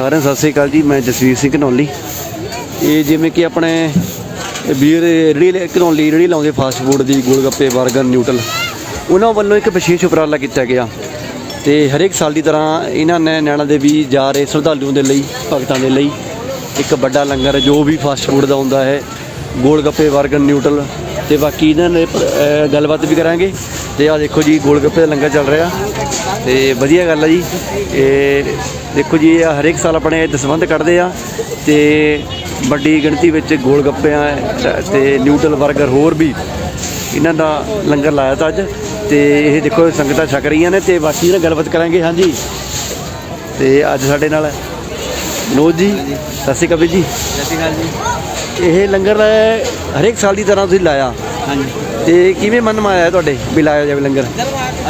ਸਾਰਿਆਂ ਨੂੰ ਸਤਿ ਸ੍ਰੀ ਅਕਾਲ ਜੀ, ਮੈਂ ਜਸਵੀਰ ਸਿੰਘ ਘਨੌਲੀ। ਇਹ ਜਿਵੇਂ ਕਿ ਆਪਣੇ ਵੀਰ ਰੇੜੀ ਘਨੌਲੀ ਰੇੜੀ ਲਾਉਂਦੇ ਫਾਸਟ ਫੂਡ ਦੀ, ਗੋਲਗੱਪੇ 버ਗਰ ਨਿਊਟਲ ਉਹਨਾਂ ਵੱਲੋਂ ਇੱਕ ਵਿਸ਼ੇਸ਼ ਉਪਰਾਲਾ ਕੀਤਾ ਗਿਆ। ਤੇ ਹਰੇਕ ਸਾਲ ਦੀ ਤਰ੍ਹਾਂ ਇਹਨਾਂ ਨੇ ਨੈਣਾ ਦੇਵੀ ਜਾ ਰਹੇ ਸ਼ਰਧਾਲੂਆਂ ਦੇ ਲਈ, ਭਗਤਾਂ ਦੇ ਲਈ। ਇੱਕ ਵੱਡਾ ਲੰਗਰ ਜੋ ਵੀ ਫਾਸਟ ਫੂਡ ਦਾ ਹੁੰਦਾ ਹੈ, ਗੋਲਗੱਪੇ 버ਗਰ ਨਿਊਟਲ ਤੇ ਬਾਕੀ ਇਹਨਾਂ ਨੇ ਗੱਲਬਾਤ ਵੀ ਕਰਾਂਗੇ। ਤੇ ਆ ਦੇਖੋ ਜੀ, ਗੋਲਗੱਪੇ ਦਾ ਲੰਗਰ ਚੱਲ ਰਿਹਾ। ਤੇ ਵਧੀਆ ਗੱਲ ਹੈ ਜੀ। ਇਹ ਦੇਖੋ ਜੀ, ਇਹ ਹਰੇਕ ਸਾਲ ਆਪਣੇ ਦਸਵੰਧ ਕੱਢਦੇ ਆ। ਤੇ ਵੱਡੀ ਗਿਣਤੀ ਵਿੱਚ ਗੋਲਗੱਪਿਆਂ, ਤ- ਤੇ ਨਿਊਟਲ 버ਗਰ ਹੋਰ ਵੀ ਇਹਨਾਂ ਦਾ ਲੰਗਰ ਲਾਇਆ ਤਾਂ ਅੱਜ। ਤੇ ਇਹ ਦੇਖੋ, ਸੰਗਤਾਂ ਛਕ ਰਹੀਆਂ ਨੇ ਤੇ ਬਾਕੀ ਇਹਨਾਂ ਗੱਲਬਾਤ ਕਰਾਂਗੇ। ਹਾਂਜੀ। ਤੇ ਅੱਜ ਸਾਡੇ ਨਾਲ ਨੋਜ ਜੀ ਸਤਿ ਸ਼੍ਰੀ ਅਕਾਲ ਵੀਰ ਜੀ। ਸਤਿ ਸ਼੍ਰੀ ਅਕਾਲ ਜੀ। ਇਹ ਲੰਗਰ ਹਰੇਕ ਸਾਲ ਦੀ ਤਰ੍ਹਾਂ ਤੁਸੀਂ ਲਾਇਆ? ਹਾਂਜੀ। ਤੇ ਕਿਵੇਂ ਮਨ ਮਾ ਆਇਆ ਤੁਹਾਡੇ ਵੀ ਲਾਇਆ ਜਾਵੇ ਲੰਗਰ?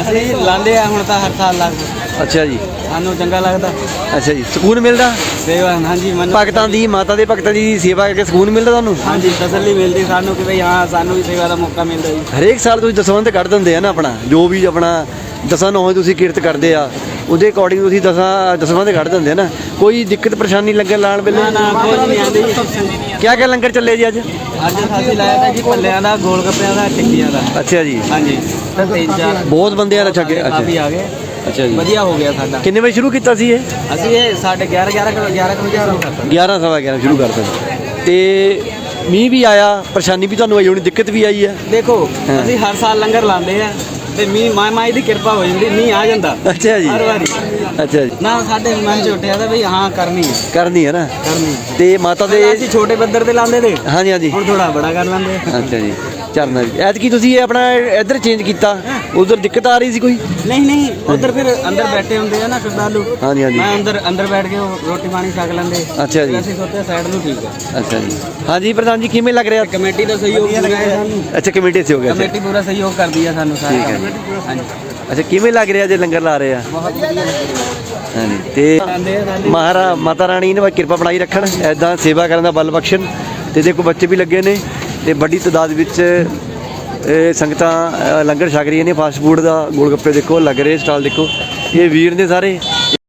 ਅਸੀਂ ਲਾਉਂਦੇ ਆ ਹੁਣ ਤਾਂ ਹਰ ਸਾਲ ਲੱਗਦਾ ਅੱਛਾ ਜੀ। ਸਾਨੂੰ ਚੰਗਾ ਲੱਗਦਾ। ਅੱਛਾ ਜੀ। ਸਕੂਨ ਮਿਲਦਾ? ਸੇਵਾ ਹਾਂਜੀ ਮਨ ਭਗਤਾਂ ਦੀ ਮਾਤਾ ਦੇ ਭਗਤਾਂ ਦੀ ਸੇਵਾ ਕਰਕੇ ਸਕੂਨ ਮਿਲਦਾ ਤੁਹਾਨੂੰ? ਹਾਂਜੀ ਤਸੱਲੀ ਮਿਲਦੀ ਸਾਨੂੰ ਕਿ ਭਈ ਹਾਂ ਸਾਨੂੰ ਵੀ ਸੇਵਾ ਦਾ ਮੌਕਾ ਮਿਲਦਾ ਜੀ। ਹਰੇਕ ਸਾਲ ਤੁਸੀਂ ਦਸਵੰਧ ਕੱਢ ਦਿੰਦੇ ਆ ਨਾ ਆਪਣਾ ਜੋ ਵੀ ਆਪਣਾ ਦਸਾਂ ਨੌਂ ਤੁਸੀਂ ਕੀਰਤ ਕਰਦੇ ਆ। ਉਹਦੇ ਅਕੋਰਡਿੰਗ ਤੁਸੀਂ ਦਸਾਂ ਦਸਵੰਧ ਕੱਢ ਦਿੰਦੇ ਆ ਨਾ। ਕੋਈ ਦਿੱਕਤ ਪਰੇਸ਼ਾਨੀ ਲੰਗਰ ਲਾਣ ਵੇਲੇ? ਨਾ ਨਾ ਕੋਈ ਨਹੀਂ ਆਂਦੀ ਕਿਆ ਕਿਆ ਲੰਗਰ ਚੱਲੇ ਜੀ ਅੱਜ? ਅੱਜ ਅਸੀਂ ਲਾਇਆ ਤਾਂ ਜੀ ਭੱਲਿਆਂ ਦਾ ਗੋਲ ਗੱਪਿਆਂ ਦਾ ਟਿੱਕੀਆਂ ਦਾ। ਅੱਛਾ ਜੀ। ਹਾਂਜੀ। ਤਾਂ ਤਿੰਨ ਚਾਰ। ਬਹੁਤ ਬੰਦੇ ਆ ਕਿ- ਕਾਫੀ ਆ ਗਏ। ਅੱਛਾ ਜੀ। ਵਧੀਆ ਹੋ ਗਿਆ ਸਾਡਾ। ਕਿੰਨੇ ਵਜੇ ਸ਼ੁਰੂ ਕੀਤਾ ਸੀ ਇਹ? ਅਸੀਂ ਇਹ ਸਾਡੇ 11 11 11 ਵਜੇ ਸ਼ੁਰੂ ਕਰਤਾ। 11 ਸਵਾ 11 ਸ਼ੁਰੂ ਕਰਤਾ ਤੇ ਮੀਂਹ ਵੀ ਆਇਆ ਪਰੇਸ਼ਾਨੀ ਵੀ ਤੁਹਾਨੂੰ ਆਈ ਹੋਣੀ ਦਿੱਕਤ ਵੀ ਆਈ ਹੈ? ਦੇਖੋ। ਅਸੀਂ ਹਰ ਸਾਲ ਲੰਗਰ ਲਾਉਂਦੇ ਆ। ਤੇ ਮਾਂ ਮਾਈ ਦੀ ਕਿਰਪਾ ਹੋ ਜਾਂਦੀ ਮੀਂਹ ਆ ਜਾਂਦਾ। ਅੱਛਾ ਜੀ। ਹਰ ਵਾਰੀ। ਅੱਛਾ ਜੀ। ਨਾ ਸਾਡੇ ਮਨ ਚ ਉੱਠਿਆ ਤਾਂ ਵੀ ਹਾਂ ਕਰਨੀ ਹੈ। ਕਰਨੀ ਹੈ ਨਾ? ਕਰਨੀ ਤੇ ਮਾਤਾ ਦੇ ਅਸੀਂ ਛੋਟੇ ਪੱਧਰ ਤੇ ਲਾਉਂਦੇ ਤੇ। ਹਾਂਜੀ ਹਾਂਜੀ। ਹੁਣ ਥੋੜਾ ਬੜਾ ਕਰ ਲਾਂਦੇ। ਅੱਛਾ ਜੀ। ਚਰਨਾ ਜੀ। ਐਤਕੀ ਤੁਸੀਂ ਇਹ ਆਪਣਾ ਇੱਧਰ ਚੇਂਜ ਕੀਤਾ। ਉਧਰ ਦਿੱਕਤ ਆ ਰਹੀ ਸੀ ਕੋਈ? ਨਹੀਂ ਨਹੀਂ ਉਧਰ ਫਿਰ ਅੰਦਰ ਬੈਠੇ ਹੁੰਦੇ ਆ ਨਾ ਸ਼ਰਧਾਲੂ। ਹਾਂਜੀ ਹਾਂਜੀ। ਮੈਂ ਅੰਦਰ ਅੰਦਰ ਬੈਠ ਕੇ ਉਹ ਰੋਟੀ ਪਾਣੀ ਛਕ ਲੈਂਦੇ। ਅੱਛਾ ਜੀ। ਅਸੀਂ ਸੋਚਿਆ ਸਾਈਡ ਨੂੰ ਠੀਕ ਆ। ਅੱਛਾ ਜੀ। ਹਾਂਜੀ ਪ੍ਰਧਾਨ ਜੀ ਕਿਵੇਂ ਲੱਗ ਰਿਹਾ? ਕਮੇਟੀ ਦਾ ਸਹਿਯੋਗ ਪੂਰਾ ਹੈ ਸਾਨੂੰ। ਅੱਛਾ ਕਮੇਟੀ ਸੇ ਹੋ ਕਮੇਟੀ ਪੂਰਾ ਸਹਿਯੋਗ ਕਰਦੀ ਆ ਸਾਨੂੰ ਸਾਰਾ ਹਾਂਜੀ। ਅੱਛਾ ਕਿਵੇਂ ਲੱਗ ਰਿਹਾ ਜੇ ਲੰਗਰ ਲਾ ਰਹੇ ਆ? ਬਹੁਤ ਵਧੀਆ ਹਾਂਜੀ ਤੇ ਮਹਾਰਾ ਮਾਤਾ ਰਾਣੀ ਦੀ ਕਿਰਪਾ ਬਣਾਈ ਰੱਖਣ। ਐਦਾਂ ਸੇਵਾ ਕਰਨ ਦਾ ਬਲ ਬਖਸ਼ਣ। ਤੇ ਦੇਖੋ ਬੱਚੇ ਵੀ ਲੱਗੇ ਨੇ। ਤੇ ਵੱਡੀ ਤਾਦਾਦ ਵਿੱਚ ਇਹ ਸੰਗਤਾਂ ਲੰਗਰ ਛਕ ਰਹੀਆਂ ਨੇ, ਫਾਸਟ ਫੂਡ ਦਾ ਗੋਲਗੱਪੇ ਦੇਖੋ, ਲੱਗ ਰਹੇ ਸਟਾਲ ਦੇਖੋ, ਇਹ ਵੀਰ ਨੇ ਸਾਰੇ।